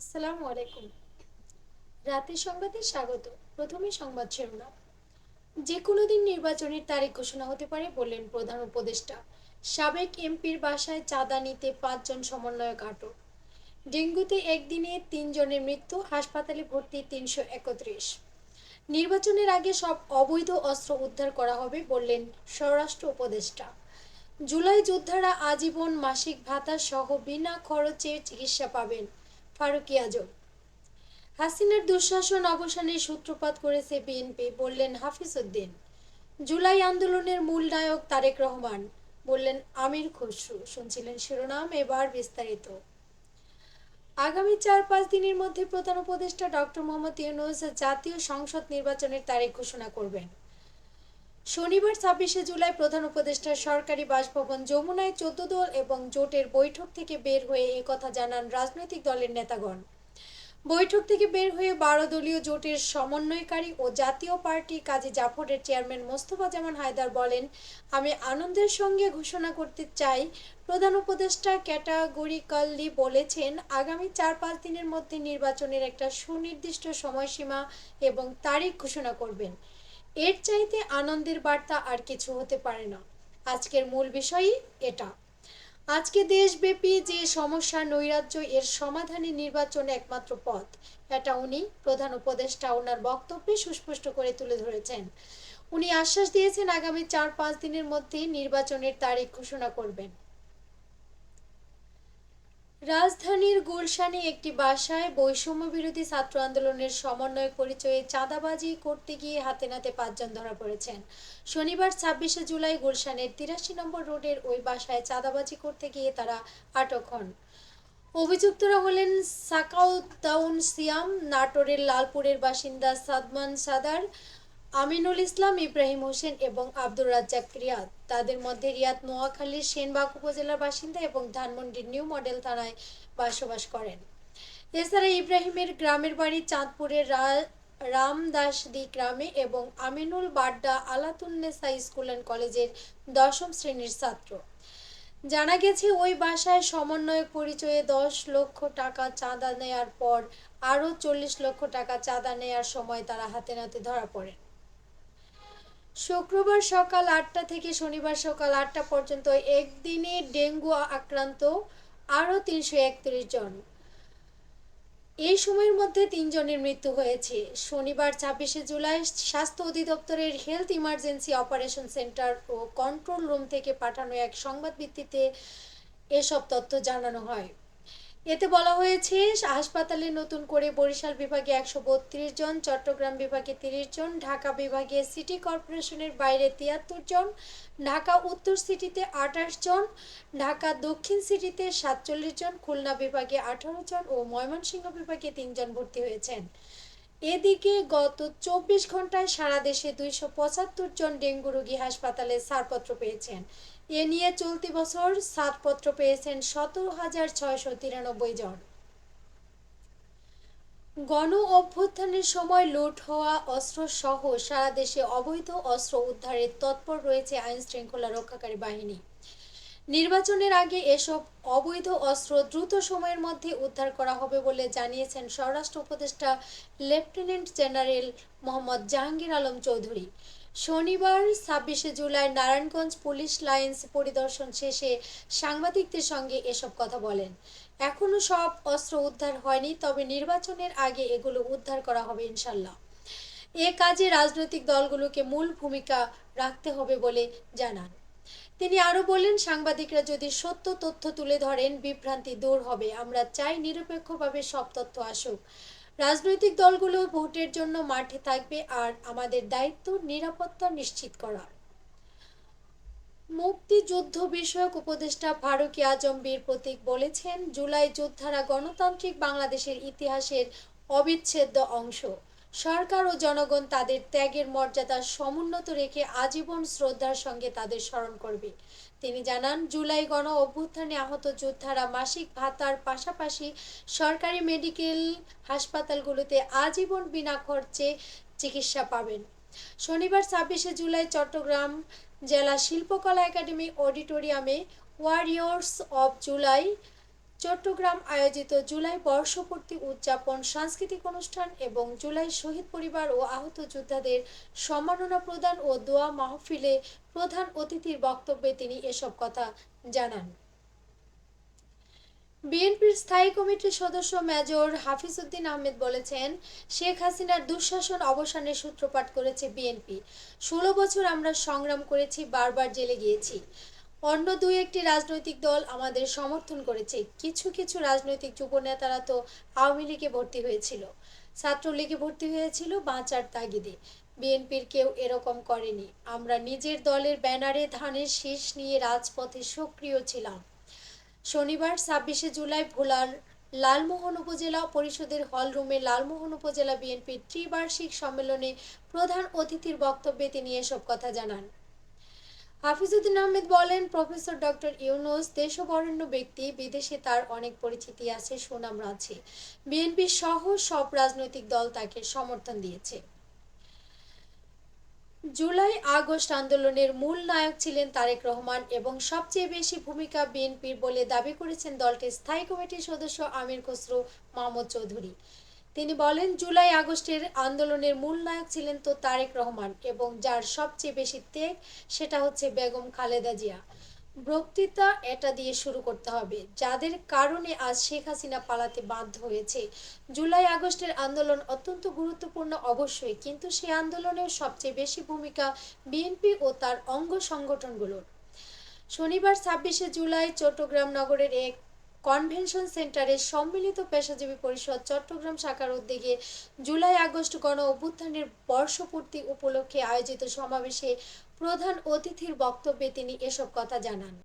আসসালামু আলাইকুম। রাতের সংবাদে স্বাগত। প্রথমে সংবাদ শিরোনাম। যে কোনো দিন নির্বাচনের তারিখ ঘোষণা হতে পারে বললেন প্রধান উপদেষ্টা। সাবেক এমপির বাসায় চাঁদা নিতে পাঁচজন সমন্বয়ক আটক। ডেঙ্গুতে একদিনে তিনজনের মৃত্যু, হাসপাতালে ভর্তি তিনশো একত্রিশ। নির্বাচনের আগে সব অবৈধ অস্ত্র উদ্ধার করা হবে বললেন স্বরাষ্ট্র উপদেষ্টা। জুলাই যোদ্ধারা আজীবন মাসিক ভাতা সহ বিনা খরচে চিকিৎসা পাবেন। ফারুকি আজম। হাসিনার দুঃশাসন অবসানের সূত্রপাত করেছে বিএনপি বললেন হাফিজ উদ্দিন জুলাই আন্দোলনের মূল নায়ক তারেক রহমান, বললেন আমির খসরু। শুনছিলেন শিরোনাম, এবার বিস্তারিত। আগামী চার পাঁচ দিনের মধ্যে প্রধান উপদেষ্টা ডক্টর মোহাম্মদ ইউনুস জাতীয় সংসদ নির্বাচনের তারিখ ঘোষণা করবেন। শনিবার ছাব্বিশে জুলাই প্রধান উপদেষ্টা সরকারি বাসভবন যমুনায় চোদ্দ দল এবং জোটের বৈঠক থেকে বের হয়ে একথা জানান রাজনৈতিক দলের নেতাগণ। বৈঠক থেকে বের হয়ে বারো দলীয় জোটের সমন্বয়কারী ও জাতীয় পার্টি কাজী জাফরের চেয়ারম্যান মোস্তফা জামান হায়দার বলেন, আমি আনন্দের সঙ্গে ঘোষণা করতে চাই। প্রধান উপদেষ্টা ক্যাটাগরিক্যালি বলেছেন, আগামী চার পাঁচ দিনের মধ্যে নির্বাচনের একটা সুনির্দিষ্ট সময়সীমা এবং তারিখ ঘোষণা করবেন। এর চাইতে আনন্দের বার্তা আর কিছু হতে পারে না। আজকের মূল বিষয়ই এটা। আজকে দেশব্যাপী যে সমস্যা নৈরাজ্য, এর সমাধানে নির্বাচন একমাত্র পথ। এটা উনি প্রধান উপদেষ্টা ওনার বক্তব্যে সুস্পষ্ট করে তুলে ধরেছেন। উনি আশ্বাস দিয়েছেন আগামী চার পাঁচ দিনের মধ্যে নির্বাচনের তারিখ ঘোষণা করবেন। রাজধানীর গুলশানে একটি বাসায় বৈষম্য বিরোধী ছাত্র আন্দোলনের সমন্বয় পরিচয়ে চাঁদাবাজি করতে গিয়ে হাতে নাতে পাঁচজন ধরা পড়েছেন। শনিবার ছাব্বিশে জুলাই গুলশানের তিরাশি নম্বর রোডের ওই বাসায় চাঁদাবাজি করতে গিয়ে তারা আটক হন। অভিযুক্তরা হলেন সাকাউদ্দাউন সিয়াম, নাটোরের লালপুরের বাসিন্দা সাদমান সাদার আমিনুল ইসলাম, ইব্রাহিম হোসেন এবং আব্দুর রাজ্জাক রিয়াদ তাদের মধ্যে রিয়াদ নোয়াখালীর সেনবাগ উপজেলার বাসিন্দা এবং ধানমন্ডির নিউ মডেল থানায় বসবাস করেন। এছাড়া ইব্রাহিমের গ্রামের বাড়ি চাঁদপুরের রামদাসদি গ্রামে এবং আমিনুল বাড্ডা আলাতুন্নেসা স্কুল অ্যান্ড কলেজের দশম শ্রেণির ছাত্র। জানা গেছে, ওই বাসায় সমন্বয়ক পরিচয়ে দশ লক্ষ টাকা চাঁদা নেয়ার পর আরও চল্লিশ লক্ষ টাকা চাঁদা নেয়ার সময় তারা হাতে নাতে ধরা পড়েন। শুক্রবার সকাল আটটা থেকে শনিবার সকাল আটটা পর্যন্ত একদিনে ডেঙ্গু আক্রান্ত আরও তিনশো একত্রিশ জন। এই সময়ের মধ্যে তিনজনের মৃত্যু হয়েছে। শনিবার ছাব্বিশে জুলাই স্বাস্থ্য অধিদপ্তরের হেলথ ইমার্জেন্সি অপারেশন সেন্টার ও কন্ট্রোল রুম থেকে পাঠানো এক সংবাদ ভিত্তিতে এসব তথ্য জানানো হয়। এতে বলা হয়েছে, হাসপাতালে নতুন করে বরিশাল বিভাগে একশো বত্রিশ জন, চট্টগ্রাম বিভাগে তিরিশ জন, ঢাকা বিভাগে সিটি কর্পোরেশনের বাইরে তিয়াত্তর জন, ঢাকা উত্তর সিটিতে আঠাশ জন, ঢাকা দক্ষিণ সিটিতে সাতচল্লিশ জন, খুলনা বিভাগে আঠারো জন ও ময়মনসিংহ বিভাগে তিনজন ভর্তি হয়েছেন। এদিকে গত চব্বিশ ঘন্টায় সারা দেশে দুইশো পঁচাত্তর জন ডেঙ্গু রোগী হাসপাতালে ছাড়পত্র পেয়েছেন। এ নিয়ে চলতি বছর ছাড়পত্র পেয়েছেন সতেরো হাজার ছয়শো তিরানব্বই জন। গণ অভ্যুত্থানের সময় লুট হওয়া অস্ত্র সহ সারা দেশে অবৈধ অস্ত্র উদ্ধারে তৎপর রয়েছে আইন শৃঙ্খলা রক্ষাকারী বাহিনী। নির্বাচনের আগে এসব অবৈধ অস্ত্র দ্রুত সময়ের মধ্যে উদ্ধার করা হবে বলে জানিয়েছেন স্বরাষ্ট্র উপদেষ্টা লেফটেন্যান্ট জেনারেল মোহাম্মদ জাহাঙ্গীর আলম চৌধুরী। শনিবার ছাব্বিশে জুলাই নারায়ণগঞ্জ পুলিশ লাইন্স পরিদর্শন শেষে সাংবাদিকদের সঙ্গে এসব কথা বলেন। এখনও সব অস্ত্র উদ্ধার হয়নি, তবে নির্বাচনের আগে এগুলো উদ্ধার করা হবে ইনশাল্লাহ এ কাজে রাজনৈতিক দলগুলোকে মূল ভূমিকা রাখতে হবে বলে জানান। তিনি আরও বললেন, সাংবাদিকরা যদি সত্য তথ্য তুলে ধরেন, বিভ্রান্তি দূর হবে। আমরা চাই নিরপেক্ষভাবে সব তথ্য আসুক। রাজনৈতিক দলগুলো ভোটের জন্য মাঠে থাকবে আর আমাদের দায়িত্ব নিরাপত্তা নিশ্চিত করা। মুক্তিযুদ্ধ বিষয়ক উপদেষ্টা ফারুকি আজম বীর প্রতীক বলেছেন, জুলাই যোদ্ধারা গণতান্ত্রিক বাংলাদেশের ইতিহাসের অবিচ্ছেদ্য অংশ। সরকার ও জনগণ তাদের ত্যাগের মর্যাদা সমুন্নত রেখে আজীবন শ্রদ্ধার সঙ্গে তাদের স্মরণ করবে। তিনি জানান, জুলাই গণ অভ্যুত্থানে আহত যোদ্ধারা মাসিক ভাতার পাশাপাশি সরকারি মেডিকেল হাসপাতালগুলোতে আজীবন বিনা খরচে চিকিৎসা পাবেন। শনিবার ছাব্বিশে জুলাই চট্টগ্রাম জেলা শিল্পকলা একাডেমি অডিটোরিয়ামে ওয়ারিয়র্স অব জুলাই চট্টগ্রাম আয়োজিত জুলাই বর্ষপূর্তি উদযাপন, সাংস্কৃতিক অনুষ্ঠান এবং জুলাই শহীদ পরিবার ও আহত যোদ্ধাদের সম্মাননা প্রদান ও দোয়া মাহফিলে প্রধান অতিথির বক্তব্যে তিনি এসব কথা জানান। বিএনপির স্থায়ী কমিটির সদস্য মেজর হাফিজউদ্দিন আহমেদ বলেছেন, শেখ হাসিনার দুঃশাসন অবসানের সূত্রপাত করেছে বিএনপি। ষোলো বছর আমরা সংগ্রাম করেছি, বারবার জেলে গিয়েছি। অন্য দুই একটি রাজনৈতিক দল আমাদের সমর্থন করেছে। কিছু কিছু রাজনৈতিক যুব নেতারা তো আওয়ামী লীগে ভর্তি হয়েছিল। ছাত্রলীগে ভর্তি হয়েছিল বাঁচার তাগিদে। বিএনপির কেউ এরকম করেনি। আমরা নিজের দলের ব্যানারে ধানের শীষ নিয়ে রাজপথে সক্রিয় ছিলাম। শনিবার ছাব্বিশে জুলাই ভোলার লালমোহন উপজেলা পরিষদের হলরুমে লালমোহন উপজেলা বিএনপির ত্রিবার্ষিক সম্মেলনে প্রধান অতিথির বক্তব্যে তিনি এসব কথা জানান। হাফিজুদ্দিন আহমেদ বলেন, প্রফেসর ডক্টর ইউনুস দেশবরেণ্য ব্যক্তি, বিদেশে তার অনেক পরিচিতি আছে, সুনাম আছে। বিএনপি সহ সব রাজনৈতিক দল তাকে সমর্থন দিয়েছে। জুলাই আগস্ট আন্দোলনের মূল নায়ক ছিলেন তারেক রহমান এবং সবচেয়ে বেশি ভূমিকা বিএনপির বলে দাবি করেছেন দলটির স্থায়ী কমিটির সদস্য আমির খসরু, মাহমুদ চৌধুরী। তিনি বলেন, জুলাই আগস্টের আন্দোলনের মূল নায়ক ছিলেন তো তারেক রহমান এবং যার সবচেয়ে বেশি ত্যাগ সেটা হচ্ছে বেগম খালেদা জিয়া। বক্তৃতা এটা দিয়ে শুরু করতে হবে। যাদের কারণে আজ শেখ হাসিনা পালাতে বাধ্য হয়েছে, জুলাই আগস্টের আন্দোলন অত্যন্ত গুরুত্বপূর্ণ অবশ্যই, কিন্তু সেই আন্দোলনেও সবচেয়ে বেশি ভূমিকা বিএনপি ও তার অঙ্গ সংগঠনগুলোর। শনিবার ছাব্বিশে জুলাই চট্টগ্রাম নগরের এক কনভেনশন সেন্টারে সম্মিলিত পেশাজীবী পরিষদ চট্টগ্রাম শাখার উদ্যোগে জুলাই আগস্ট গণ অভ্যুত্থানের বর্ষপূর্তি উপলক্ষে আয়োজিত সমাবেশে প্রধান অতিথির বক্তব্যে তিনি এসব কথা জানান।